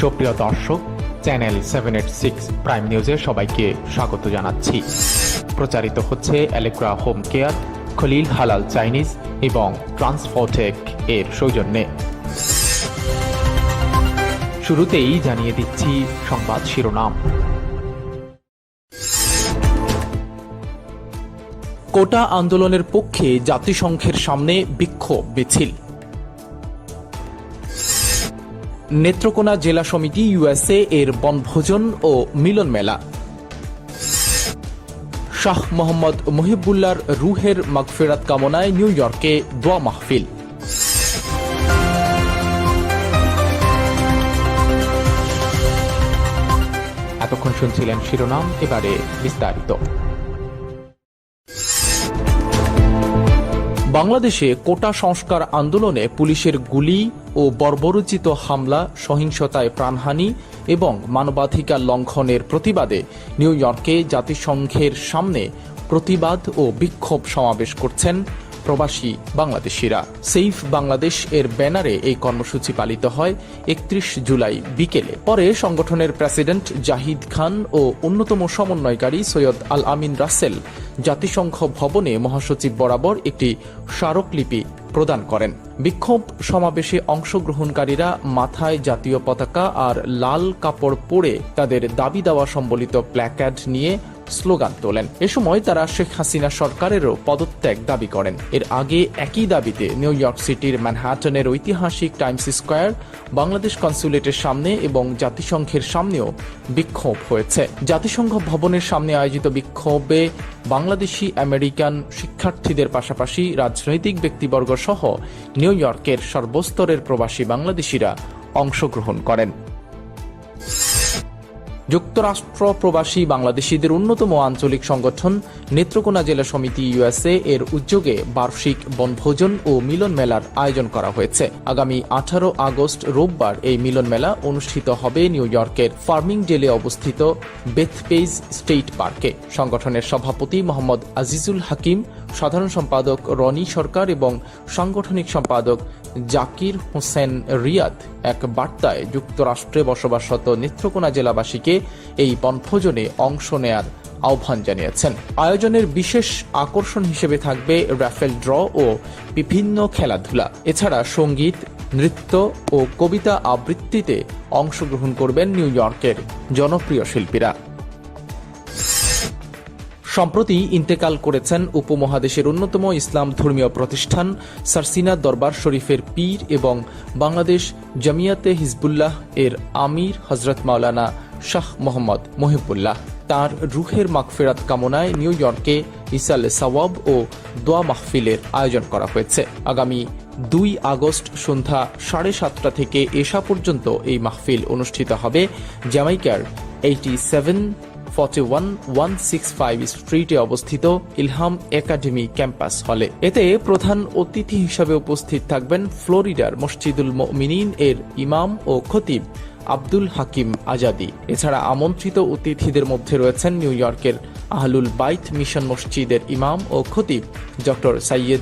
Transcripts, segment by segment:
সুপ্রিয় দর্শক, channel seven eight six prime নিউজে সবাইকে স্বাগত জানাচ্ছি। প্রচারিত হচ্ছে অ্যালেক্রা হোম কেয়ার খলিল হালাল চাইনিজ এবং ট্রান্সফোটেক এর সৌজন্যে। শুরুতেই জানিয়ে দিচ্ছি সংবাদ শিরোনাম। কোটা আন্দোলনের পক্ষে জাতিসংঘের সামনে বিক্ষোভ মিছিল। নেত্রকোনা জেলা সমিতি ইউএসএ এর বনভোজন ও মিলন মেলা। শাহ মোহাম্মদ মহিবুল্লার রুহের মাগফেরাত কামনায় নিউ ইয়র্কে দোয়া মাহফিল। এতক্ষণ শুনছিলেন শিরোনাম, এবারে বিস্তারিত। বাংলাদেশে কোটা সংস্কার আন্দোলনে পুলিশের গুলি ও বর্বরোচিত হামলা, সহিংসতায় প্রাণহানি এবং মানবাধিকার লঙ্ঘনের প্রতিবাদে নিউ ইয়র্কে জাতিসংঘের সামনে প্রতিবাদ ও বিক্ষোভ সমাবেশ করছেন প্রবাসী বাংলাদেশিরা। সেফ বাংলাদেশ এর ব্যানারে এই কর্মসূচি পালিত হয় একত্রিশ জুলাই বিকেলে। পরে সংগঠনের প্রেসিডেন্ট জাহিদ খান ও অন্যতম সমন্বয়কারী সৈয়দ আল আমিন রাসেল জাতিসংঘ ভবনে মহাসচিব বরাবর একটি স্মারকলিপি প্রদান করেন। বিক্ষোভ সমাবেশে অংশগ্রহণকারীরা মাথায় জাতীয় পতাকা আর লাল কাপড় পরে তাদের দাবি দেওয়া সম্বলিত প্ল্যাকার্ড নিয়ে স্লোগান তোলেন। এ সময় তারা শেখ হাসিনা সরকারেরও পদত্যাগ দাবি করেন। এর আগে একই দাবিতে নিউ ইয়র্ক সিটির ম্যানহাটনের ঐতিহাসিক টাইমস স্কোয়ার, বাংলাদেশ কনসুলেটের সামনে এবং জাতিসংঘের সামনেও বিক্ষোভ হয়েছে। জাতিসংঘ ভবনের সামনে আয়োজিত বিক্ষোভে বাংলাদেশি, আমেরিকান শিক্ষার্থীদের পাশাপাশি রাজনৈতিক ব্যক্তিবর্গ সহ নিউ ইয়র্কের সর্বস্তরের প্রবাসী বাংলাদেশিরা অংশগ্রহণ করেন। যুক্তরাষ্ট্র, প্রবাসী বাংলাদেশিদের অন্যতম আঞ্চলিক সংগঠন নেত্রকোনা জেলা সমিতি ইউএসএ এর উদ্যোগে বার্ষিক বনভোজন ও মিলন মেলার আয়োজন করা হয়েছে। আগামী আঠারো আগস্ট রোববার এই মিলন মেলা অনুষ্ঠিত হবে নিউ ইয়র্কের ফার্মিং ডেলে অবস্থিত বেথপেজ স্টেট পার্কে। সংগঠনের সভাপতি মোহাম্মদ আজিজুল হাকিম, সাধারণ সম্পাদক রনি সরকার এবং সাংগঠনিক সম্পাদক জাকির হোসেন রিয়াদ এক বার্তায় যুক্তরাষ্ট্রে বসবাসরত নেত্রকোনা জেলাবাসীকে এই বনভোজনে অংশ নেয়ার আহ্বান জানিয়েছেন। আয়োজনের বিশেষ আকর্ষণ হিসেবে থাকবে রাফেল ড্র ও বিভিন্ন খেলাধুলা। এছাড়া সংগীত, নৃত্য ও কবিতা আবৃত্তিতে অংশগ্রহণ করবেন নিউ ইয়র্কের জনপ্রিয় শিল্পীরা। সম্প্রতি ইন্তেকাল করেছেন উপমহাদেশের অন্যতম ইসলাম ধর্মীয় প্রতিষ্ঠান সারসিনা দরবার শরীফের পীর এবং বাংলাদেশ জামিয়াতে হিজবুল্লাহ এর আমির হজরত মাওলানা শাহ মোহাম্মদ মহিবুল্লাহ। তার রুহের মাগফেরাত কামনায় নিউ ইয়র্কে ইসালে সওয়াব ও দোয়া মাহফিলের আয়োজন করা হয়েছে। আগামী দুই আগস্ট সন্ধ্যা সাড়ে সাতটা থেকে এসা পর্যন্ত এই মাহফিল অনুষ্ঠিত হবে। জ্যামাইকার এইটি সেভেন স্ট্রিটে অবস্থিত ইলহাম একাডেমি ক্যাম্পাস হলে। এতে প্রধান অতিথি হিসাবে উপস্থিত থাকবেন ফ্লোরিডার মসজিদুল মিনিন এর ইমাম ও খতিব আব্দুল হাকিম আজাদি। এছাড়া আমন্ত্রিত অতিথিদের মধ্যে রয়েছেন নিউ ইয়র্কের আহলুল বাইত মিশন মসজিদের ইমাম ও খতিব doctor Saiyad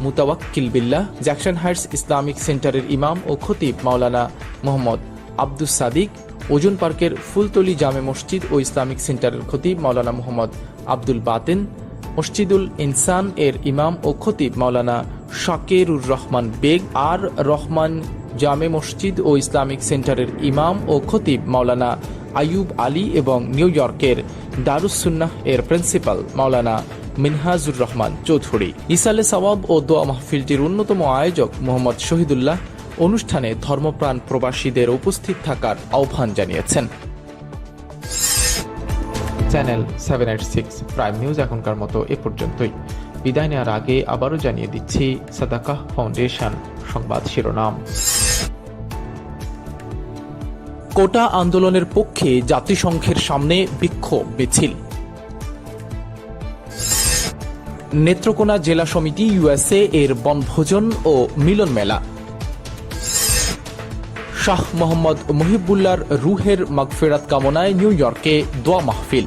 Mutawakkil Billah, Jackson Heights Islamic সেন্টারের ইমাম ও খতিব মাওলানা মোহাম্মদ আব্দুস সাদিক ওজন পার্কের ফুলতলি জামে মসজিদ ও ইসলামিক সেন্টারের খতিব মাওলানা মোহাম্মদ আব্দুল বাতেন, মসজিদুল ইনসান এর ইমাম ও খতিব মাওলানা শাকেরুর রহমান বেগ আর রহমান জামে মসজিদ ও ইসলামিক সেন্টারের ইমাম ও খতিব মাওলানা আয়ুব আলী এবং নিউ ইয়র্কের দারুসুন্নাহ এর প্রিন্সিপাল মাওলানা মিনহাজুর রহমান চৌধুরী। ইসালে সওয়াব ও দোয়া মাহফিলটির অন্যতম আয়োজক মোহাম্মদ শহীদুল্লাহ অনুষ্ঠানে ধর্মপ্রাণ প্রবাসীদের উপস্থিত থাকার আহ্বান জানিয়েছেন। Channel seven eight six prime news এখনকার মতো এ পর্যন্তই। বিদায় নেওয়ার আগে আবারও জানিয়ে দিচ্ছি সাদাকাহ ফাউন্ডেশন সংবাদ শিরোনাম। কোটা আন্দোলনের পক্ষে জাতিসংঘের সামনে বিক্ষোভ, মিছিল। নেত্রকোনা জেলা সমিতি ইউএসএ এর বনভোজন ও মিলন মেলা শাহ মোহাম্মদ মুহিবুল্লার রুহের মাগফেরাত কামনায় নিউ ইয়র্কে দোয়া মাহফিল।